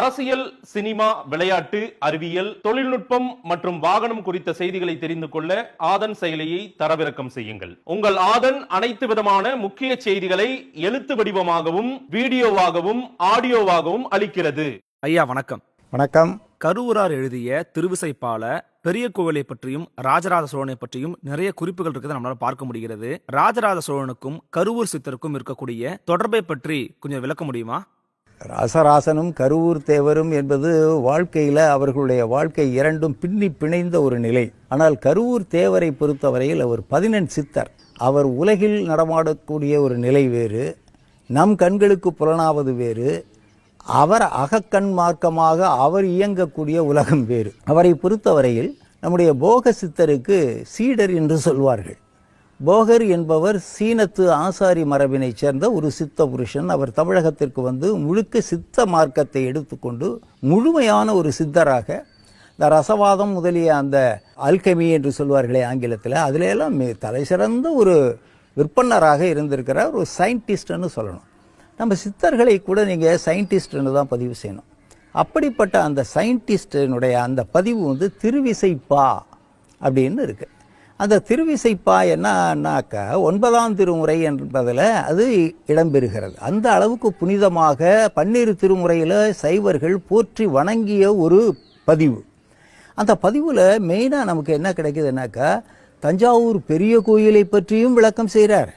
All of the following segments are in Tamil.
அரசியல் சினிமா விளையாட்டு அறிவியல் தொழில்நுட்பம் மற்றும் வாகனம் குறித்த செய்திகளை தெரிந்து கொள்ள ஆதன் செயலியை தரவிறக்கம் செய்யுங்கள். உங்கள் ஆதன் அனைத்து விதமான முக்கிய செய்திகளை எழுத்து வடிவமாகவும் வீடியோவாகவும் ஆடியோவாகவும் அளிக்கிறது. ஐயா வணக்கம். வணக்கம். கருவூரார் எழுதிய திருவிசைப்பால பெரிய கோவிலை பற்றியும் ராஜராஜ சோழனை பற்றியும் நிறைய குறிப்புகள் இருக்கிறத நம்மளால பார்க்க முடிகிறது. ராஜராஜ சோழனுக்கும் கருவூர் சித்தருக்கும் இருக்கக்கூடிய தொடர்பை பற்றி கொஞ்சம் விளக்க முடியுமா? ராசராசனும் கருவூர் தேவரும் என்பது வாழ்க்கையில் அவர்களுடைய வாழ்க்கை இரண்டும் பின்னி பிணைந்த ஒரு நிலை. ஆனால் கருவூர் தேவரை பொறுத்தவரையில் அவர் பதினெண் சித்தர். அவர் உலகில் நடமாடக்கூடிய ஒரு நிலை வேறு. நம் கண்களுக்கு புலனாவது வேறு. அவர் அகக்கண் மார்க்கமாக அவர் இயங்கக்கூடிய உலகம் வேறு. அவரை பொறுத்தவரையில் நம்முடைய போக சித்தருக்கு சீடர் என்று சொல்வார்கள். போகர் என்பவர் சீனத்து ஆசாரி மரபினைச் சேர்ந்த ஒரு சித்த புருஷன். அவர் தமிழகத்திற்கு வந்து முழுக்க சித்த மார்க்கத்தை எடுத்துக்கொண்டு முழுமையான ஒரு சித்தராக இந்த ரசவாதம் முதலிய அந்த அல்கமி என்று சொல்வார்களே ஆங்கிலத்தில் அதில எல்லாம் தலை தலைசிறந்த ஒரு விற்பனராக இருந்திருக்கிறார். ஒரு சயின்டிஸ்ட்னு சொல்லணும். நம்ம சித்தர்களை கூட நீங்கள் சயின்டிஸ்ட்னு தான் பதிவு செய்யணும். அப்படிப்பட்ட அந்த சயின்டிஸ்டினுடைய அந்த பதிவு வந்து திருவிசைப்பா அப்படின்னு இருக்குது அந்த திருவிசைப்பா என்னன்னாக்கா ஒன்பதாம் திருமுறை என்பதில் அது இடம்பெறுகிறது. அந்த அளவுக்கு புனிதமாக பன்னிரு திருமுறையில் சைவர்கள் போற்றி வணங்கிய ஒரு பதிவு. அந்த பதிவில் மெயினாக நமக்கு என்ன கிடைக்குதுன்னாக்கா தஞ்சாவூர் பெரிய கோயிலை பற்றியும் விளக்கம் செய்கிறார்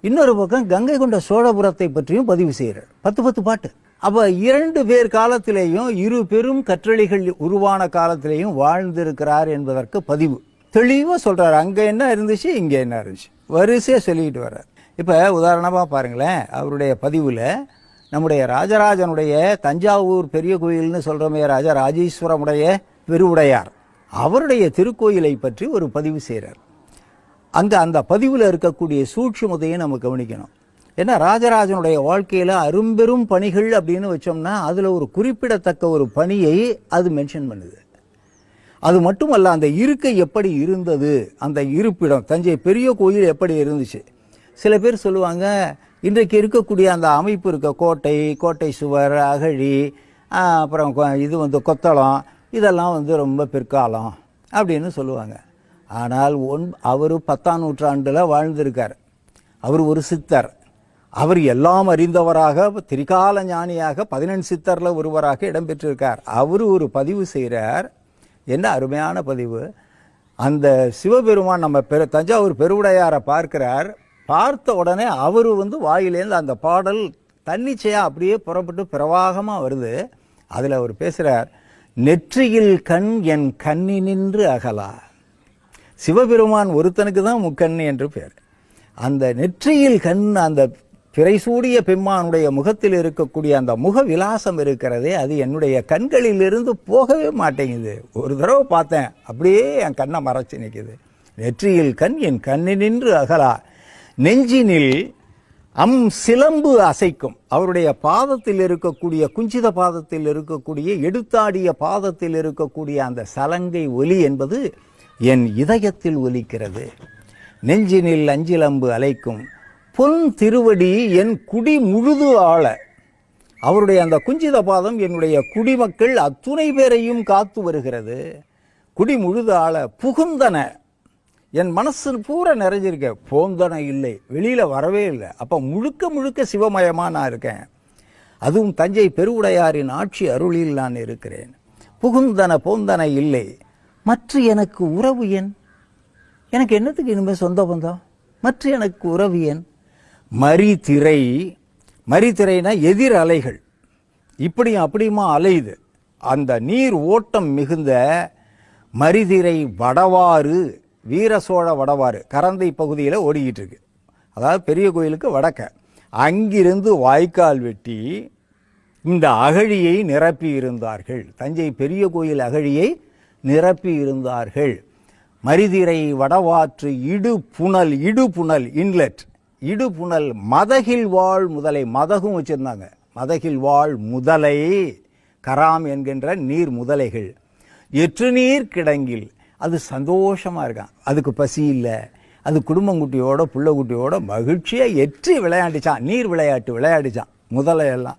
இன்னொரு பக்கம் கங்கை கொண்ட சோழபுரத்தை பற்றியும் பதிவு செய்கிறார் பத்து பத்து பாட்டு. அப்போ இரண்டு பேர் காலத்திலேயும் இரு பெரும் கற்றளிகள் உருவான காலத்திலேயும் வாழ்ந்திருக்கிறார் என்பதற்கு பதிவு. தெளிவாக சொல்கிறார் அங்கே என்ன இருந்துச்சு இங்கே என்ன இருந்துச்சு? வரிசையாக சொல்லிக்கிட்டு வர்றார். இப்போ உதாரணமாக பாருங்களேன். அவருடைய பதிவில் நம்முடைய ராஜராஜனுடைய தஞ்சாவூர் பெரிய கோயில்னு சொல்கிறோமே ராஜா ராஜேஸ்வரமுடைய பெருவுடையார். அவருடைய திருக்கோயிலை பற்றி ஒரு பதிவு செய்கிறார் அங்கே அந்த பதிவில் இருக்கக்கூடிய சூட்சுமதையும் நம்ம கவனிக்கணும். ஏன்னா ராஜராஜனுடைய வாழ்க்கையில் அரும்பெரும் பணிகள் அப்படின்னு வச்சோம்னா அதில் ஒரு குறிப்பிடத்தக்க ஒரு பணியை அது மென்ஷன் பண்ணுது. அது மட்டுமல்ல அந்த இருக்கை எப்படி இருந்தது? அந்த இருப்பிடம் தஞ்சை பெரிய கோயில் எப்படி இருந்துச்சு? சில பேர் சொல்லுவாங்க இன்றைக்கு இருக்கக்கூடிய அந்த அமைப்பு இருக்க கோட்டை கோட்டை சுவர் அகழி அப்புறம் கொ- இது வந்து கொத்தளம் இதெல்லாம் வந்து ரொம்ப பிற்காலம் அப்படின்னு சொல்லுவாங்க. ஆனால் ஒன் அவர் பத்தாம் நூற்றாண்டில் வாழ்ந்திருக்கார். அவர் ஒரு சித்தர். அவர் எல்லாம் அறிந்தவராக திரிகால ஞானியாக பதினெண் சித்தரில் ஒருவராக இடம்பெற்றிருக்கார் அவர் ஒரு பதிவு செய்கிறார் என்ன அருமையான பதிவு. அந்த சிவபெருமான் நம்ம பெரு தஞ்சாவூர் பெருவுடையாரை பார்க்கிறார். பார்த்த உடனே அவர் வந்து வாயிலேருந்து அந்த பாடல் தன்னிச்சையாக அப்படியே புறப்பட்டு பிரவாகமாக வருது. அதில் அவர் பேசுகிறார் நெற்றியில் கண் என் கண்ணி நின்று அகலா சிவபெருமான் ஒருத்தனுக்கு தான் முக்கண் என்று பேர். அந்த நெற்றியில் கண் அந்த பிறைசூடிய பெம்மானுடைய முகத்தில் இருக்கக்கூடிய அந்த முக விலாசம் இருக்கிறதே அது என்னுடைய கண்களிலிருந்து போகவே மாட்டேங்குது. ஒரு தடவை பார்த்தேன் அப்படியே என் கண்ணை மறைச்சு நிற்குது நெற்றியில் கண் என் கண்ணினின்று அகலா. நெஞ்சினில் அம் சிலம்பு அசைக்கும். அவருடைய பாதத்தில் இருக்கக்கூடிய குஞ்சித பாதத்தில் இருக்கக்கூடிய எடுத்தாடிய பாதத்தில் இருக்கக்கூடிய அந்த சலங்கை ஒலி என்பது என் இதயத்தில் ஒலிக்கிறது. நெஞ்சினில் அஞ்சிலம்பு அலைக்கும். பொன் திருவடி என் குடி முழுது ஆள. அவருடைய அந்த குஞ்சித பாதம் என்னுடைய குடிமக்கள் அத்துணை பேரையும் காத்து வருகிறது. குடி முழுது ஆள புகுந்தன. என் மனசு பூரா நிறைஞ்சிருக்க. போந்தன இல்லை. வெளியில் வரவே இல்லை. அப்போ முழுக்க முழுக்க சிவமயமாக நான் இருக்கேன். அதுவும் தஞ்சை பெருவுடையாரின் ஆட்சி அருளில் நான் இருக்கிறேன். புகுந்தன போந்தன இல்லை. மற்ற எனக்கு உறவு என்? எனக்கு என்னத்துக்கு இனிமேல் சொந்த பந்தம்? மற்ற எனக்கு உறவு என்? மரித்திரை மரித்திரைனா எதிர் அலைகள். இப்படியும் அப்படியுமா அலையுது. அந்த நீர் ஓட்டம் மிகுந்த மரிதிரை வடவாறு வீர சோழ வடவாறு கரந்தை பகுதியில் ஓடிக்கிட்டு இருக்கு. அதாவது பெரிய கோயிலுக்கு வடக்க. அங்கிருந்து வாய்க்கால் வெட்டி இந்த அகழியை நிரப்பி இருந்தார்கள். தஞ்சை பெரிய கோயில் அகழியை நிரப்பி இருந்தார்கள். மரிதிரை வடவாற்று இடு புனல் இடு புனல் இன்லெட். இடுபுணல் மதகில் வாழ் முதலை மதகும் வச்சுருந்தாங்க. மதகில் வாழ் முதலை கராம் என்கின்ற நீர் முதலைகள். எற்று நீர் கிடங்கில். அது சந்தோஷமாக இருக்கான். அதுக்கு பசி இல்லை. அது குடும்பங்குட்டியோட புள்ளக்குட்டியோட மகிழ்ச்சியாக எற்றி விளையாண்டுச்சான். நீர் விளையாட்டு விளையாடிச்சான். முதலையெல்லாம்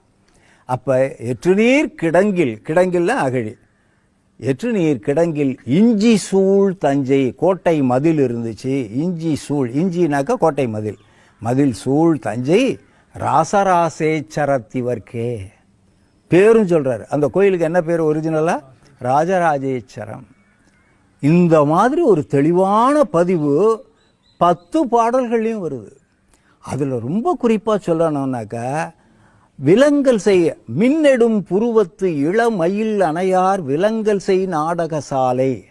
அப்போ எற்று எற்றுநீர் கிடங்கில். கிடங்கில்ல அகழி. எற்று நீர் கிடங்கில் இஞ்சி சூழ் தஞ்சை கோட்டை மதில் இருந்துச்சு. இஞ்சி சூழ் இஞ்சினாக்க கோட்டை மதில். மதில் சூழ் தஞ்சை ராசராசேச்சரத்திவர்க்கே. பேரும் சொல்கிறார் அந்த கோயிலுக்கு என்ன பேர் ஒரிஜினலாக ராஜராஜேச்சரம். இந்த மாதிரி ஒரு தெளிவான பதிவு பத்து பாடல்கள்லையும் வருது. அதில் ரொம்ப குறிப்பாக சொல்லணும்னாக்கா விலங்கல் செய்ய மின்னெடும் புருவத்து இளமயில் அணையார் விலங்கல் செய் நாடக சாலை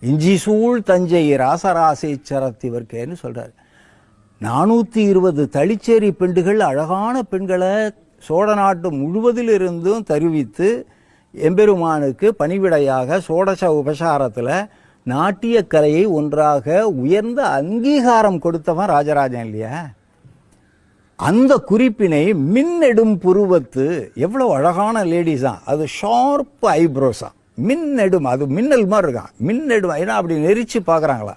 இஞ்சி சூழ் தஞ்சை ராசராசேச்சரத்திவர்க்கேன்னு சொல்கிறார் நானூற்றி இருபது தளிச்சேரி பெண்டுகள் அழகான பெண்களை சோழ நாட்டு முழுவதிலிருந்தும் தருவித்து எம்பெருமானுக்கு பணிவிடையாக சோடச உபசாரத்தில் நாட்டிய கலையை ஒன்றாக உயர்ந்த அங்கீகாரம் கொடுத்தவன் ராஜராஜன் இல்லையா? அந்த குறிப்பினை மின்னெடும் புருவத்து எவ்வளோ அழகான லேடிஸா அது ஷார்ப் ஐப்ரோஸா. மின்னெடும் அது மின்னல் மாதிரி இருக்கான். மின்னெடும் ஏன்னா அப்படி நெரிச்சு பார்க்குறாங்களா?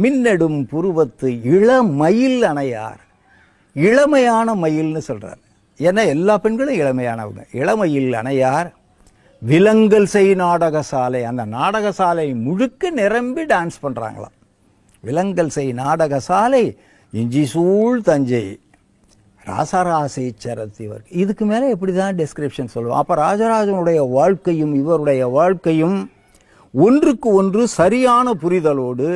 மின்னெடும் புருவத்து இளமயில் அணையார். இளமையான மயில்னு சொல்கிறார் ஏன்னா எல்லா பெண்களும் இளமையானவங்க. இளமயில் அணையார் விலங்கல் செய் நாடக சாலை. அந்த நாடக சாலை முழுக்க நிரம்பி டான்ஸ் பண்ணுறாங்களாம் விலங்கல் செய் நாடக சாலை இஞ்சி சூழ் தஞ்சை. ராசராசை சரத்தி இவர் இதுக்கு மேலே எப்படி தான் டெஸ்கிரிப்ஷன் சொல்லுவோம்? அப்போ ராஜராஜனுடைய வாழ்க்கையும் இவருடைய வாழ்க்கையும் ஒன்றுக்கு ஒன்று சரியான புரிதலோடு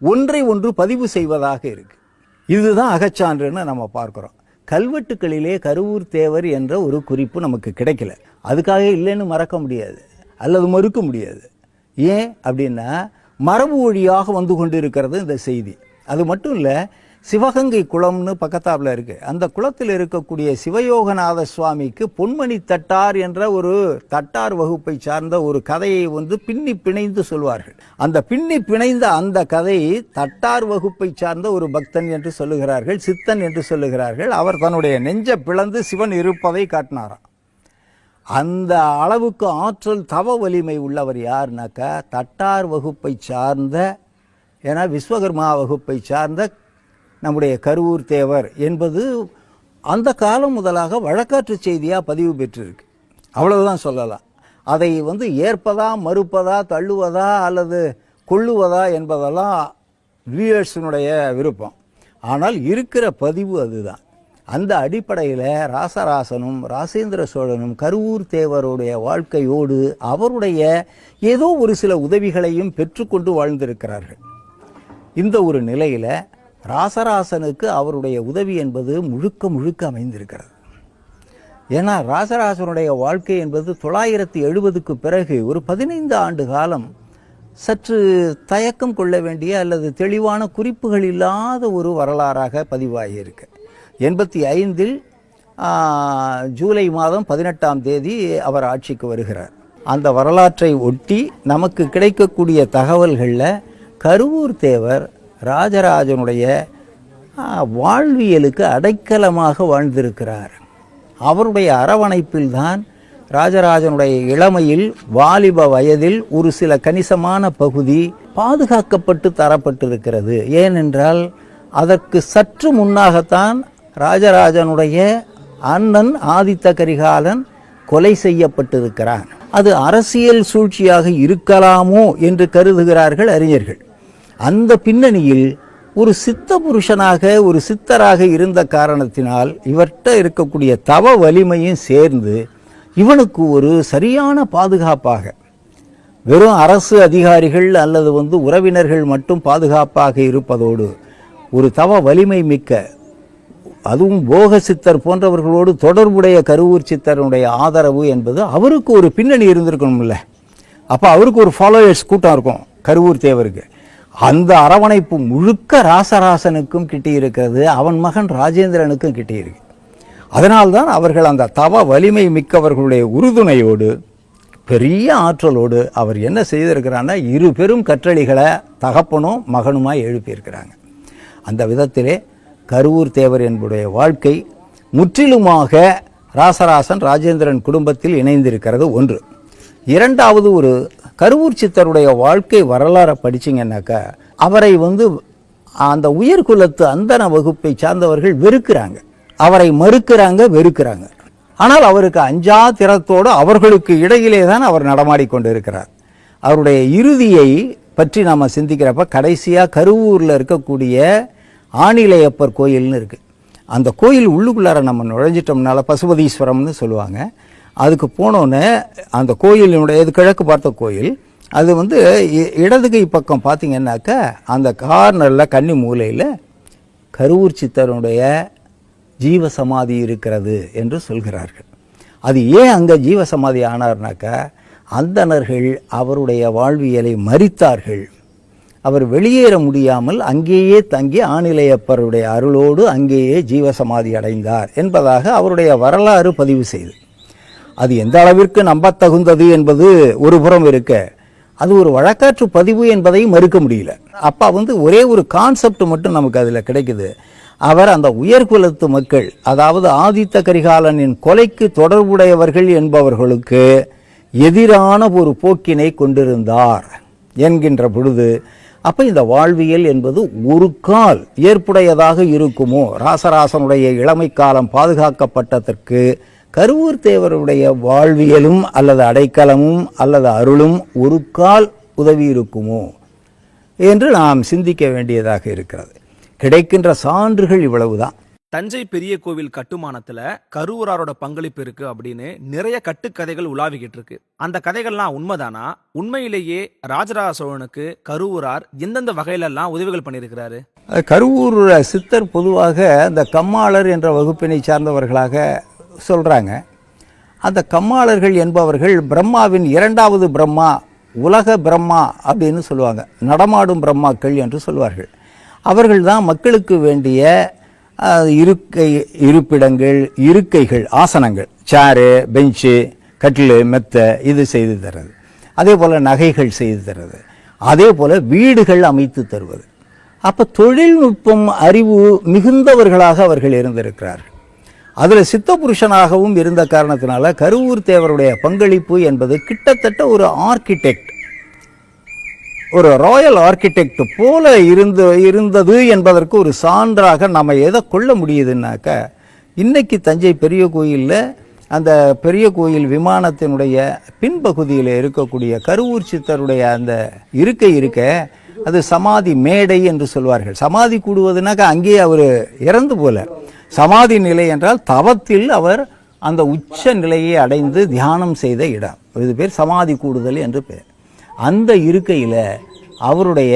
ஒன்றை ஒன்று பதிவு செய்வதாக இருக்கு. இதுதான் அகச்சான்றுன்னு நம்ம பார்க்குறோம். கல்வெட்டுக்களிலே கருவூர் தேவர் என்ற ஒரு குறிப்பு நமக்கு கிடைக்கல. அதுக்காக இல்லைன்னு மறக்க முடியாது. அல்லது மறுக்க முடியாது. ஏன் அப்படின்னா மரபு வழியாக வந்து கொண்டு இருக்கிறது இந்த செய்தி. அது மட்டும் இல்லை சிவகங்கை குளம்னு பக்கத்தாப்புல இருக்கு. அந்த குளத்தில் இருக்கக்கூடிய சிவயோகநாத சுவாமிக்கு பொன்மணி தட்டார் என்ற ஒரு தட்டார் வகுப்பை சார்ந்த ஒரு கதையை வந்து பின்னி பிணைந்து சொல்வார்கள். அந்த பின்னி பிணைந்த அந்த கதை தட்டார் வகுப்பை சார்ந்த ஒரு பக்தன் என்று சொல்லுகிறார்கள் சித்தன் என்று சொல்லுகிறார்கள். அவர் தன்னுடைய நெஞ்ச பிளந்து சிவன் இருப்பதை காட்டினாராம். அந்த அளவுக்கு ஆற்றல் தவ வலிமை உள்ளவர் யாருனாக்கா தட்டார் வகுப்பை சார்ந்த ஏன்னா விஸ்வகர்மா வகுப்பை சார்ந்த நம்முடைய கருவூர் தேவர் என்பது அந்த காலம் முதலாக வழக்காற்று செய்தியாக பதிவு பெற்றிருக்கு. அவ்வளவுதான் சொல்லலாம். அதை வந்து ஏற்பதா மறுப்பதா தள்ளுவதா அல்லது கொள்ளுவதா என்பதெல்லாம் வியூயர்ஸினுடைய விருப்பம். ஆனால் இருக்கிற பதிவு அதுதான். அந்த அடிப்படையில் ராசராசனும் ராசேந்திர சோழனும் கருவூர் தேவருடைய வாழ்க்கையோடு அவருடைய ஏதோ ஒரு சில உதவிகளையும் பெற்றுக்கொண்டு வாழ்ந்திருக்கிறார்கள். இந்த ஒரு நிலையில் ராசராசனுக்கு அவருடைய உதவி என்பது முழுக்க முழுக்க அமைந்திருக்கிறது. ஏன்னா ராசராசனுடைய வாழ்க்கை என்பது தொள்ளாயிரத்தி எழுபதுக்கு பிறகு ஒரு பதினைந்து ஆண்டு காலம் சற்று தயக்கம் கொள்ள வேண்டிய அல்லது தெளிவான குறிப்புகள் இல்லாத ஒரு வரலாறாக பதிவாகியிருக்கு. எண்பத்தி ஐந்தில் ஜூலை மாதம் பதினெட்டாம் தேதி அவர் ஆட்சிக்கு வருகிறார். அந்த வரலாற்றை ஒட்டி நமக்கு கிடைக்கக்கூடிய தகவல்களில் கருவூர் தேவர் ராஜராஜனுடைய வாழ்வியலுக்கு அடைக்கலமாக வாழ்ந்திருக்கிறார். அவருடைய அரவணைப்பில்தான் ராஜராஜனுடைய இளமையில் வாலிப வயதில் ஒரு சில கணிசமான பகுதி பாதுகாக்கப்பட்டு தரப்பட்டிருக்கிறது. ஏனென்றால் அதற்கு சற்று முன்னாகத்தான் ராஜராஜனுடைய அண்ணன் ஆதித்த கரிகாலன் கொலை செய்யப்பட்டிருக்கிறான். அது அரசியல் சூழ்ச்சியாக இருக்கலாமோ என்று கருதுகிறார்கள் அறிஞர்கள். அந்த பின்னணியில் ஒரு சித்த புருஷனாக ஒரு சித்தராக இருந்த காரணத்தினால் இவர்கிட்ட இருக்கக்கூடிய தவ வலிமையும் சேர்ந்து இவனுக்கு ஒரு சரியான பாதுகாப்பாக வெறும் அரசு அதிகாரிகள் அல்லது வந்து உறவினர்கள் மட்டும் பாதுகாப்பாக இருப்பதோடு ஒரு தவ வலிமை மிக்க அதுவும் போக சித்தர் போன்றவர்களோடு தொடர்புடைய கருவூர் சித்தருடைய ஆதரவு என்பது அவருக்கு ஒரு பின்னணி இருந்திருக்கணும்ல. அப்போ அவருக்கு ஒரு ஃபாலோயர்ஸ் கூட்டம் இருக்கும் கருவூர் தேவருக்கு. அந்த அரவணைப்பு முழுக்க ராசராசனுக்கும் கிட்டியிருக்கிறது அவன் மகன் ராஜேந்திரனுக்கும் கிட்டியிருக்கு. அதனால்தான் அவர்கள் அந்த தவ வலிமை மிக்கவர்களுடைய உறுதுணையோடு பெரிய ஆற்றலோடு அவர் என்ன செய்திருக்கிறான்னா இரு பெரும் கற்றளிகளை தகப்பனும் மகனுமாய் எழுப்பியிருக்கிறாங்க. அந்த விதத்திலே கருவூர் தேவர் என்புடைய வாழ்க்கை முற்றிலுமாக ராசராசன் ராஜேந்திரன் குடும்பத்தில் இணைந்திருக்கிறது ஒன்று. இரண்டாவது ஒரு கருவூர் சித்தருடைய வாழ்க்கை வரலாறை படிச்சீங்கன்னாக்கா அவரை வந்து அந்த உயர்குலத்து அந்தன வகுப்பை சார்ந்தவர்கள் வெறுக்கிறாங்க. அவரை மறுக்கிறாங்க வெறுக்கிறாங்க. ஆனால் அவருக்கு அஞ்சா திறத்தோடு அவர்களுக்கு இடையிலே தான் அவர் நடமாடிக்கொண்டு இருக்கிறார் அவருடைய இறுதியை பற்றி நாம் சிந்திக்கிறப்ப கடைசியாக கருவூரில் இருக்கக்கூடிய ஆணிலையப்பர் கோயில்னு இருக்குது அந்த கோயில் உள்ளுக்குள்ளார நம்ம நுழைஞ்சிட்டோம்னால பசுபதீஸ்வரம்னு சொல்லுவாங்க. அதுக்கு போனோன்னே அந்த கோயிலினுடைய இது கிழக்கு பார்த்த கோயில் அது வந்து இ- இடது கை பக்கம் பார்த்தீங்கன்னாக்கா அந்த கார்னரில் கன்னி மூலையில் கருவூர் சித்தருடைய ஜீவ சமாதி இருக்கிறது என்று சொல்கிறார்கள். அது ஏன் அங்கே ஜீவ சமாதி ஆனார்னாக்கா அந்தணர்கள் அவருடைய வாழ்வியலை மறித்தார்கள். அவர் வெளியேற முடியாமல் அங்கேயே தங்கி ஆணிலையப்பருடைய அருளோடு அங்கேயே ஜீவசமாதி அடைந்தார் என்பதாக அவருடைய வரலாறு பதிவு செய்து. அது எந்த அளவிற்கு நம்பத்தகுந்தது என்பது ஒரு புறம் இருக்க. அது ஒரு வழக்காற்று பதிவு என்பதை மறுக்க முடியல. அப்பா வந்து ஒரே ஒரு கான்செப்ட் மட்டும் நமக்கு அதில் கிடைக்குது. அவர் அந்த உயர்குலத்து மக்கள் அதாவது ஆதித்த கரிகாலனின் கொலைக்கு தொடர்புடையவர்கள் என்பவர்களுக்கு எதிரான ஒரு போக்கினை கொண்டிருந்தார் என்கின்ற பொழுது அப்போ இந்த வாழ்வியல் என்பது ஒரு கால் ஏற்புடையதாக இருக்குமோ? ராசராசனுடைய இளமை காலம் பாதுகாக்கப்பட்டதற்கு கருவூர் தேவருடைய வாழ்வியலும் அல்லது அடைக்கலமும் அல்லது அருளும் ஒரு கால் உதவி இருக்குமோ என்று நாம் சிந்திக்க வேண்டியதாக இருக்கிறது. கிடைக்கின்ற சான்றுகள் இவ்வளவுதான். தஞ்சை பெரிய கோவில் கட்டுமானத்துல கருவூராரோட பங்களிப்பு இருக்கு அப்படின்னு நிறைய கட்டுக்கதைகள் உலாவிக்கிட்டு இருக்கு. அந்த கதைகள்லாம் உண்மைதானா? உண்மையிலேயே ராஜராஜ சோழனுக்கு கருவூரார் எந்தெந்த வகையிலெல்லாம் உதவிகள் பண்ணியிருக்கிறாரு? கருவூர் சித்தர் பொதுவாக இந்த கம்மாளர் என்ற வகுப்பினை சார்ந்தவர்களாக சொல்கிறாங்க அந்த கம்மாளர்கள் என்பவர்கள் பிரம்மாவின் இரண்டாவது பிரம்மா உலக பிரம்மா அப்படின்னு சொல்லுவாங்க. நடமாடும் பிரம்மாக்கள் என்று சொல்வார்கள். அவர்கள் தான் மக்களுக்கு வேண்டிய இருக்கை இருப்பிடங்கள் இருக்கைகள் ஆசனங்கள். சேரு பெஞ்சு கட்டில் மெத்த இது செய்து தர்றது. அதே போல் நகைகள் செய்து தர்றது. அதே போல் வீடுகள் அமைத்து தருவது. அப்போ தொழில்நுட்பம் அறிவு மிகுந்தவர்களாக அவர்கள் இருந்திருக்கிறார்கள். அதில் சித்த புருஷனாகவும் இருந்த காரணத்தினால கருவூர் தேவருடைய பங்களிப்பு என்பது கிட்டத்தட்ட ஒரு ஆர்கிடெக்ட் ஒரு ராயல் ஆர்கிடெக்ட் போல இருந்து இருந்தது என்பதற்கு ஒரு சான்றாக நம்ம எதை கொள்ள முடியுதுன்னாக்க இன்னைக்கு தஞ்சை பெரிய கோயிலில் அந்த பெரிய கோயில் விமானத்தினுடைய பின்பகுதியில் இருக்கக்கூடிய கருவூர் சித்தருடைய அந்த இருக்கை இருக்க அது சமாதி மேடை என்று சொல்வார்கள். சமாதி கூடுவதுனாக்கா அங்கேயே அவர் இறந்து போல. சமாதி நிலை என்றால் தவத்தில் அவர் அந்த உச்ச நிலையை அடைந்து தியானம் செய்த இடம். இது பேர் சமாதி கூடுதல் என்று பேர். அந்த இருக்கையில் அவருடைய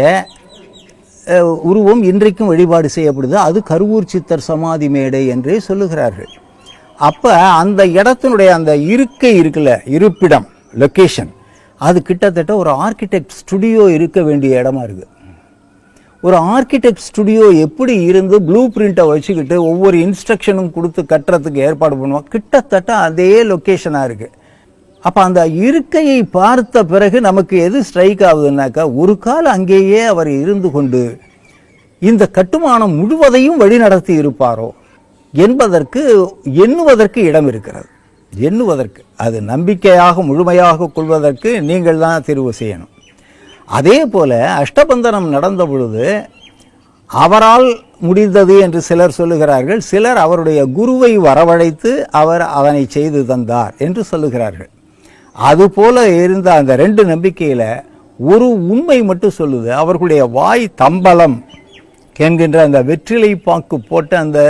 உருவம் இன்றைக்கும் வழிபாடு செய்யப்படுது. அது கருவூர் சித்தர் சமாதி மேடை என்றே சொல்லுகிறார்கள். அப்போ அந்த இடத்தினுடைய அந்த இருக்கை இருக்குல்ல இருப்பிடம் லொக்கேஷன் அது கிட்டத்தட்ட ஒரு ஆர்கிடெக்ட் ஸ்டுடியோ இருக்க வேண்டிய இடமா இருக்குது ஒரு ஆர்கிடெக்ட் ஸ்டுடியோ எப்படி இருந்து ப்ளூ பிரிண்ட்டை வச்சுக்கிட்டு ஒவ்வொரு இன்ஸ்ட்ரக்ஷனும் கொடுத்து கட்டுறதுக்கு ஏற்பாடு பண்ணுவோம் கிட்டத்தட்ட அதே லொக்கேஷனாக இருக்குது அப்போ அந்த இருக்கையை பார்த்த பிறகு நமக்கு எது ஸ்ட்ரைக் ஆகுதுன்னாக்கா ஒரு கால் அங்கேயே அவர் இருந்து கொண்டு இந்த கட்டுமானம் முழுவதையும் வழிநடத்தி இருப்பாரோ என்பதற்கு எண்ணுவதற்கு இடம் இருக்கிறது. எண்ணுவதற்கு அது நம்பிக்கையாக முழுமையாக கொள்வதற்கு நீங்கள் தான் தெரிவு செய்யணும். அதே போல அஷ்டபந்தனம் நடந்த பொழுது அவரால் முடிந்தது என்று சிலர் சொல்லுகிறார்கள். சிலர் அவருடைய குருவை வரவழைத்து அவர் அதனை செய்து தந்தார் என்று சொல்லுகிறார்கள். அதுபோல இருந்த அந்த ரெண்டு நம்பிக்கையில் ஒரு உண்மை மட்டும் சொல்லுது. அவர்களுடைய வாய் தம்பலம் என்கின்ற அந்த வெற்றிலை பாக்கு போட்ட அந்த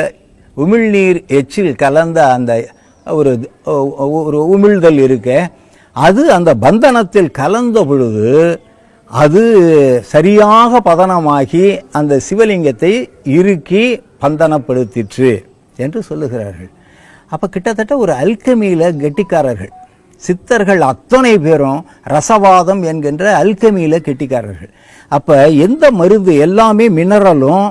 உமிழ்நீர் எச்சில் கலந்த அந்த ஒரு ஒரு உமிழ்தல் இருக்க அது அந்த பந்தனத்தில் கலந்த பொழுது அது சரியாக பதனமாகி அந்த சிவலிங்கத்தை இறுக்கி பந்தனப்படுத்திற்று என்று சொல்லுகிறார்கள். அப்போ கிட்டத்தட்ட ஒரு அல்கமியில் கெட்டிக்காரர்கள் சித்தர்கள் அத்தனை பேரும் ரசவாதம் என்கின்ற அல்கமியில் கெட்டிக்காரர்கள். அப்போ எந்த மருந்து எல்லாமே மினரலும்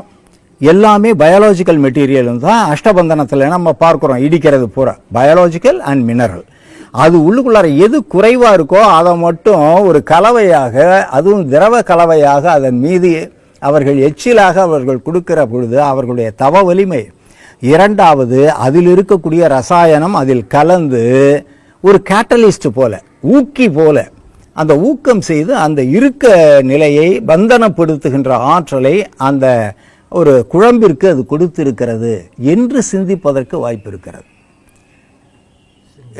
எல்லாமே பயாலஜிக்கல் மெட்டீரியலும் தான் அஷ்டபந்தனத்தில் நம்ம பார்க்குறோம் இடிக்கிறது பூரா. பயாலஜிக்கல் அண்ட் மினரல் அது உள்ளுக்குள்ளார எது குறைவாக இருக்கோ அதை மட்டும் ஒரு கலவையாக அதுவும் திரவ கலவையாக அதன் மீது அவர்கள் எச்சிலாக அவர்கள் கொடுக்கிற பொழுது அவர்களுடைய தவ வலிமை. இரண்டாவது அதில் இருக்கக்கூடிய ரசாயனம் அதில் கலந்து ஒரு கேட்டலிஸ்ட் போல ஊக்கி போல அந்த ஊக்கம் செய்து அந்த இருக்க நிலையை பந்தனப்படுத்துகின்ற ஆற்றலை அந்த ஒரு குழம்பிற்கு அது கொடுத்திருக்கிறது என்று சிந்திப்பதற்கு வாய்ப்பு இருக்கிறது.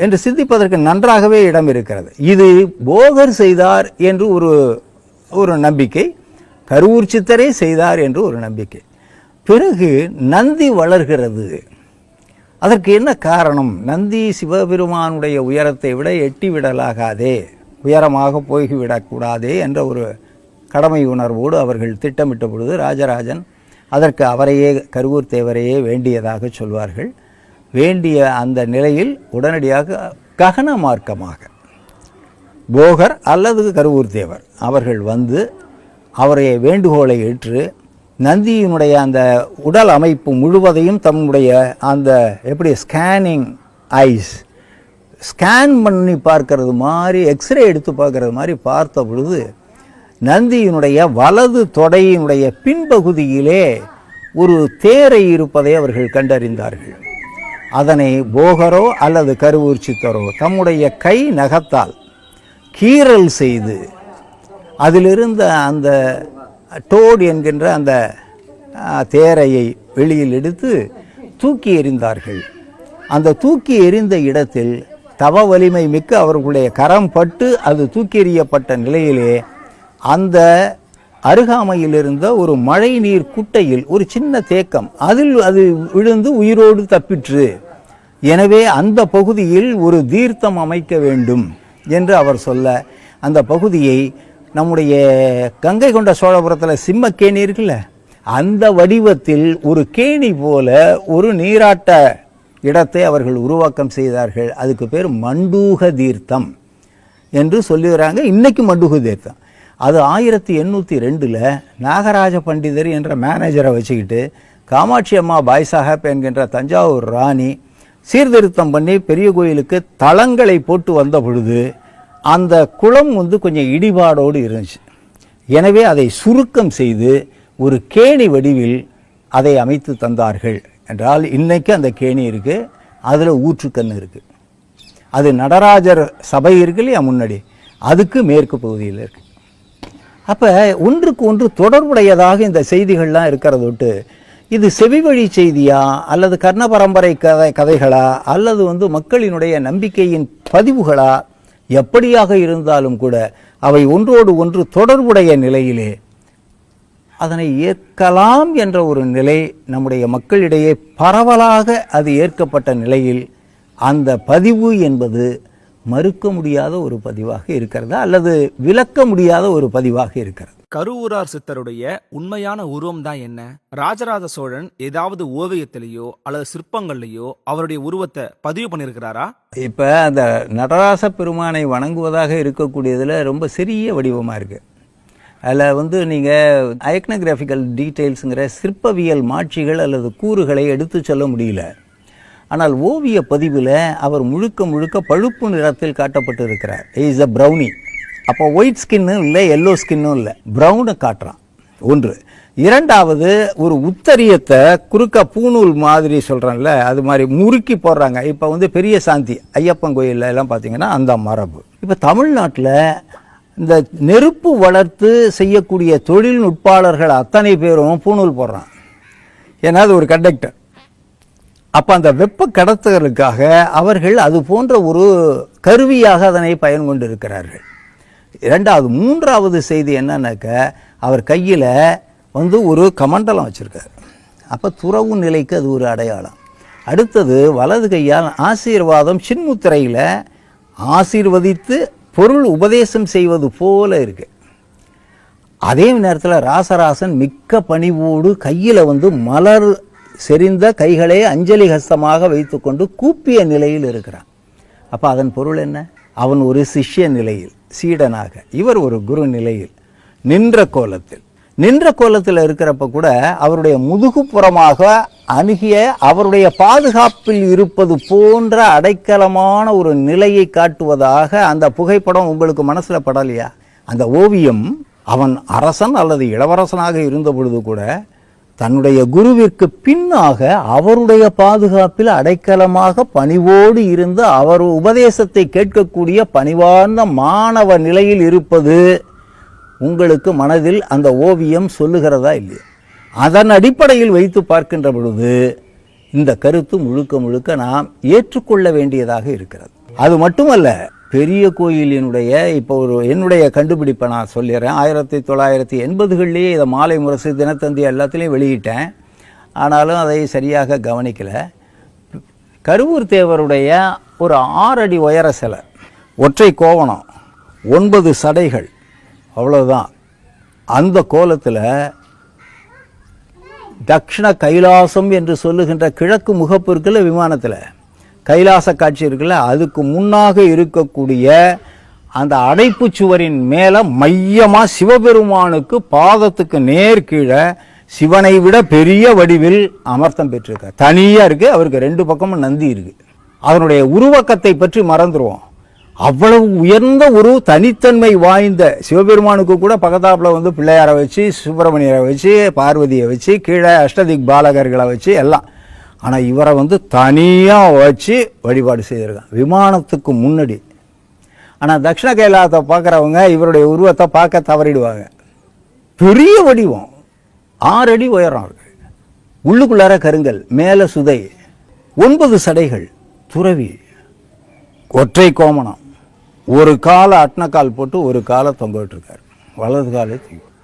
என்று சிந்திப்பதற்கு நன்றாகவே இடம் இருக்கிறது இது போகர் செய்தார் என்று ஒரு ஒரு நம்பிக்கை கருவூர் சித்தரே செய்தார் என்று ஒரு நம்பிக்கை. பிறகு நந்தி வளர்கிறது. அதற்கு என்ன காரணம்? நந்தி சிவபெருமானுடைய உயரத்தை விட எட்டி விடலாகாதே உயரமாக போய்விடக்கூடாதே என்ற ஒரு கடமை உணர்வோடு அவர்கள் திட்டமிட்ட பொழுது ராஜராஜன் அதற்கு அவரையே கருவூர் தேவரையே வேண்டியதாக சொல்வார்கள். வேண்டிய அந்த நிலையில் உடனடியாக ககன மார்க்கமாக. போகர் அல்லது கருவூர் தேவர் அவர்கள் வந்து அவருடைய வேண்டுகோளை ஏற்று நந்தியினுடைய அந்த உடல் அமைப்பு முழுவதையும் தம்முடைய அந்த எப்படி ஸ்கேனிங் ஐஸ் ஸ்கேன் பண்ணி பார்க்கறது மாதிரி எக்ஸ்ரே எடுத்து பார்க்கறது மாதிரி பார்த்த பொழுது நந்தியினுடைய வலது தொடையினுடைய பின்பகுதியிலே ஒரு தேரை இருப்பதை அவர்கள் கண்டறிந்தார்கள். அதனை போகரோ அல்லது கருவூர்ச்சித்தரோ தம்முடைய கை நகத்தால் கீறல் செய்து அதிலிருந்த அந்த டோடு என்கின்ற அந்த தேரையை வெளியில் எடுத்து தூக்கி எறிந்தார்கள். அந்த தூக்கி எறிந்த இடத்தில் தவ வலிமை மிக்க அவர்களுடைய கரம் பட்டு அது தூக்கி எறியப்பட்ட நிலையிலே அந்த அருகாமையில் இருந்த ஒரு மழை நீர் குட்டையில் ஒரு சின்ன தேக்கம். அதில் அது விழுந்து உயிரோடு தப்பிற்று. எனவே அந்த பகுதியில் ஒரு தீர்த்தம் அமைக்க வேண்டும் என்று அவர் சொல்ல அந்த பகுதியை நம்முடைய கங்கை கொண்ட சோழபுரத்தில் சிம்மக்கேணி இருக்குல்ல அந்த வடிவத்தில் ஒரு கேணி போல ஒரு நீராட்ட இடத்தை அவர்கள் உருவாக்கம் செய்தார்கள். அதுக்கு பேர் மண்டூக தீர்த்தம் என்று சொல்லுகிறாங்க இன்னைக்கு மண்டூக தீர்த்தம். அது ஆயிரத்தி எண்ணூற்றி ரெண்டில் நாகராஜ பண்டிதர் என்ற மேனேஜரை வச்சுக்கிட்டு காமாட்சி அம்மா பாய் சாஹேப் என்கின்ற தஞ்சாவூர் ராணி சீர்திருத்தம் பண்ணி பெரிய கோயிலுக்கு தளங்களை போட்டு வந்த பொழுது அந்த குளம் வந்து கொஞ்சம் இடிபாடோடு இருந்துச்சு. எனவே அதை சுருக்கம் செய்து ஒரு கேணி வடிவில் அதை அமைத்து தந்தார்கள். என்றால் இன்றைக்கி அந்த கேணி இருக்குது அதில் ஊற்றுக்கண் இருக்குது அது நடராஜர் சபை இருக்கு இல்லையா முன்னாடி? அதுக்கு மேற்கு பகுதியில் இருக்குது அப்போ ஒன்றுக்கு ஒன்று தொடர்புடையதாக இந்த செய்திகள்லாம் இருக்கிறத விட்டு இது செவிவழி செய்தியா அல்லது கர்ண பரம்பரை கதை கதைகளா அல்லது வந்து மக்களினுடைய நம்பிக்கையின் பதிவுகளா எப்படியாக இருந்தாலும் கூட அவை ஒன்றோடு ஒன்று தொடர்புடைய நிலையிலே அதனை ஏற்கலாம் என்ற ஒரு நிலை நம்முடைய மக்களிடையே பரவலாக அது ஏற்கப்பட்ட நிலையில் அந்த பதிவு என்பது மறுக்க முடியாத ஒரு பதிவாக இருக்கிறது அல்லது விளக்க முடியாத ஒரு பதிவாக இருக்கிறது? கருவூரார் சித்தருடைய உண்மையான உருவம் தான் என்ன? ராஜராஜ சோழன் ஏதாவது ஓவியத்திலேயோ அல்லது சிற்பங்கள்லயோ அவருடைய உருவத்தை பதிவு பண்ணியிருக்கிறாரா? இப்போ அந்த நடராச பெருமானை வணங்குவதாக இருக்கக்கூடியதில் ரொம்ப சிறிய வடிவமாக இருக்குது அதில் வந்து நீங்கள் ஐக்னோகிராஃபிக்கல் டீட்டெயில்ஸுங்கிற சிற்பவியல் மாட்சிகள் அல்லது கூறுகளை எடுத்து சொல்ல முடியல. ஆனால் ஓவிய பதிவில் அவர் முழுக்க முழுக்க பழுப்பு நிறத்தில் காட்டப்பட்டு இருக்கிறார் இஸ் அ ப்ரௌனி அப்போ ஒயிட் ஸ்கின்னும் இல்லை எல்லோ ஸ்கின்னும் இல்லை. ப்ரௌனை காட்டுறான். ஒன்று. இரண்டாவது ஒரு உத்தரியத்தை குறுக்க பூநூல் மாதிரி சொல்கிறேன்ல அது மாதிரி முறுக்கி போடுறாங்க. இப்போ வந்து பெரிய சாந்தி ஐயப்பன் கோயில்ல எல்லாம் பார்த்தீங்கன்னா அந்த மரபு. இப்போ தமிழ்நாட்டில் இந்த நெருப்பு வளர்த்து செய்யக்கூடிய தொழில்நுட்பாளர்கள் அத்தனை பேரும் பூநூல் போடுறான். ஏன்னா அது ஒரு கண்டக்டர் அப்போ அந்த வெப்ப கடத்துதலுக்காக அவர்கள் அது போன்ற ஒரு கருவியாக அதனை பயன் கொண்டு இருக்கிறார்கள் இரண்டாவது மூன்றாவது செய்தி என்னன்னாக்க அவர் கையில் வந்து ஒரு கமண்டலம் வச்சுருக்காரு. அப்போ துறவு நிலைக்கு அது ஒரு அடையாளம். அடுத்தது வலது கையால் ஆசீர்வாதம் சின்முத்திரையில் ஆசீர்வதித்து பொருள் உபதேசம் செய்வது போல இருக்கு. அதே நேரத்தில் ராசராசன் மிக்க பணிவோடு கையில் வந்து மலர் செறிந்த கைகளை அஞ்சலி ஹஸ்தமாக வைத்துக்கொண்டு கூப்பிய நிலையில் இருக்கிறான். அப்போ அதன் பொருள் என்ன? அவன் ஒரு சிஷ்ய நிலையில் சீடனாக இவர் ஒரு குரு நிலையில் நின்ற கோலத்தில். நின்ற கோலத்தில் இருக்கிறப்ப கூட அவருடைய முதுகுப்புறமாக அணுகிய அவருடைய பாதுகாப்பில் இருப்பது போன்ற அடைக்கலமான ஒரு நிலையை காட்டுவதாக அந்த புகைப்படம் உங்களுக்கு மனசில் படலையா? அந்த ஓவியம் அவன் அரசன் அல்லது இளவரசனாக இருந்த பொழுது கூட தன்னுடைய குருவிற்கு பின்னாக அவருடைய பாதுகாப்பில் அடைக்கலமாக பணிவோடு இருந்து அவர் உபதேசத்தை கேட்கக்கூடிய பணிவார்ந்த மாணவ நிலையில் இருப்பது உங்களுக்கு மனதில் அந்த ஓவியம் சொல்லுகிறதா இல்லையா? அதன் அடிப்படையில் வைத்து பார்க்கின்ற பொழுது இந்த கருத்து முழுக்க முழுக்க நாம் ஏற்றுக்கொள்ள வேண்டியதாக இருக்கிறது. அது மட்டுமல்ல பெரிய கோயிலினுடைய இப்போ ஒரு என்னுடைய கண்டுபிடிப்பை நான் சொல்லிடுறேன். ஆயிரத்தி தொள்ளாயிரத்தி எண்பதுகள்லேயே இதை மாலை முரசு தினத்தந்தி எல்லாத்துலேயும் வெளியிட்டேன். ஆனாலும் அதை சரியாக கவனிக்கலை. கருவூர் தேவருடைய ஒரு ஆறடி உயர சிலை ஒற்றை கோவணம் ஒன்பது சடைகள் அவ்வளோதான் அந்த கோலத்தில் தக்ஷண கைலாசம் என்று சொல்லுகின்ற கிழக்கு முகப்பு இருக்குல்ல விமானத்தில் கைலாச காட்சி இருக்குல்ல அதுக்கு முன்னாக இருக்கக்கூடிய அந்த அடைப்பு சுவரின் மேலே மையமாக சிவபெருமானுக்கு பாதத்துக்கு நேர் கீழே சிவனை விட பெரிய வடிவில் அமர்த்தம் பெற்றிருக்கார். தனியாக இருக்குது அவருக்கு ரெண்டு பக்கமும் நந்தி இருக்குது அதனுடைய உருவக்கத்தை பற்றி மறந்துடுவோம் அவ்வளவு உயர்ந்த ஒரு தனித்தன்மை வாய்ந்த சிவபெருமானுக்கு கூட பக்கத்தாப்பில் வந்து பிள்ளையாரை வச்சு சுப்பிரமணியரை வச்சு பார்வதியை வச்சு கீழே அஷ்டதிக் பாலகர்களை வச்சு எல்லாம் ஆனால் இவரை வந்து தனியாக வச்சு வழிபாடு செய்திருக்கான் விமானத்துக்கு முன்னாடி. ஆனால் தட்சிண கைலாசத்தை பார்க்குறவங்க இவருடைய உருவத்தை பார்க்க தவறிடுவாங்க. பெரிய வடிவம். ஆறு அடி உயரம் இருக்கு. உள்ளுக்குள்ளார கருங்கல் மேலே சுதை ஒன்பது சடைகள் துறவி ஒற்றை கோமணம். ஒரு காலை அட்னக்கால் போட்டு ஒரு காலை தொங்கவிட்டுருக்கார் வலது காலை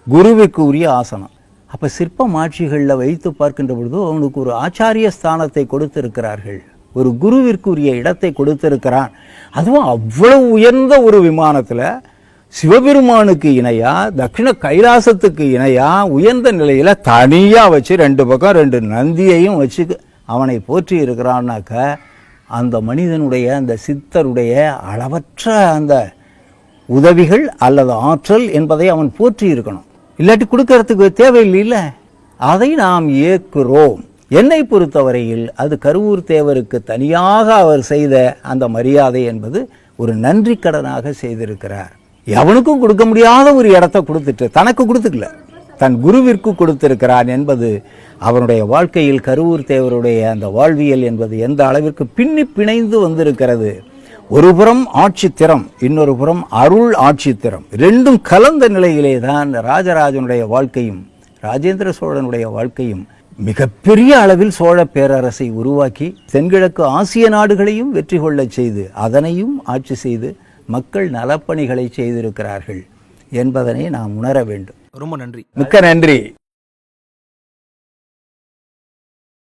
குருவிக்கு உரிய ஆசனம். அப்போ சிற்ப மாட்சிகளில் வைத்து பார்க்கின்ற பொழுது அவனுக்கு ஒரு ஆச்சாரிய ஸ்தானத்தை கொடுத்திருக்கிறார்கள். ஒரு குருவிற்குரிய இடத்தை கொடுத்திருக்கிறான். அதுவும் அவ்வளவு உயர்ந்த ஒரு விமானத்தில் சிவபெருமானுக்கு இணையா தக்ஷிண கைலாசத்துக்கு இணையா உயர்ந்த நிலையில் தனியாக வச்சு ரெண்டு பக்கம் ரெண்டு நந்தியையும் வச்சு அவனை போற்றி இருக்கிறான்னாக்க அந்த மனிதனுடைய அந்த சித்தருடைய அளவற்ற அந்த உதவிகள் அல்லது ஆற்றல் என்பதை அவன் போற்றி இருக்கணும். இல்லாட்டி கொடுக்கறதுக்கு தேவையில்லை அதை நாம் ஏற்கிறோம். என்னை பொறுத்தவரையில் அது கருவூர் தேவருக்கு தனியாக அவர் செய்த அந்த மரியாதை என்பது ஒரு நன்றி கடனாக செய்திருக்கிறார். எவனுக்கும் கொடுக்க முடியாத ஒரு இடத்த கொடுத்துட்டு தனக்கு கொடுத்துக்கல. தன் குருவிற்கு கொடுத்திருக்கிறான் என்பது அவனுடைய வாழ்க்கையில் கருவூர் தேவருடைய அந்த வாழ்வியல் என்பது எந்த அளவிற்கு பின்னி பிணைந்து வந்திருக்கிறது? ஒரு புறம் ஆட்சி திறம் இன்னொரு புறம் அருள் ஆட்சி திறம். ரெண்டும் கலந்த நிலையிலே தான் ராஜராஜனுடைய வாழ்க்கையும் ராஜேந்திர சோழனுடைய வாழ்க்கையும் மிகப்பெரிய அளவில் சோழ பேரரசை உருவாக்கி தென்கிழக்கு ஆசிய நாடுகளையும் வெற்றி கொள்ளச் செய்து அதனையும் ஆட்சி செய்து மக்கள் நலப்பணிகளை செய்திருக்கிறார்கள் என்பதனை நாம் உணர வேண்டும். ரொம்ப நன்றி. மிக்க நன்றி.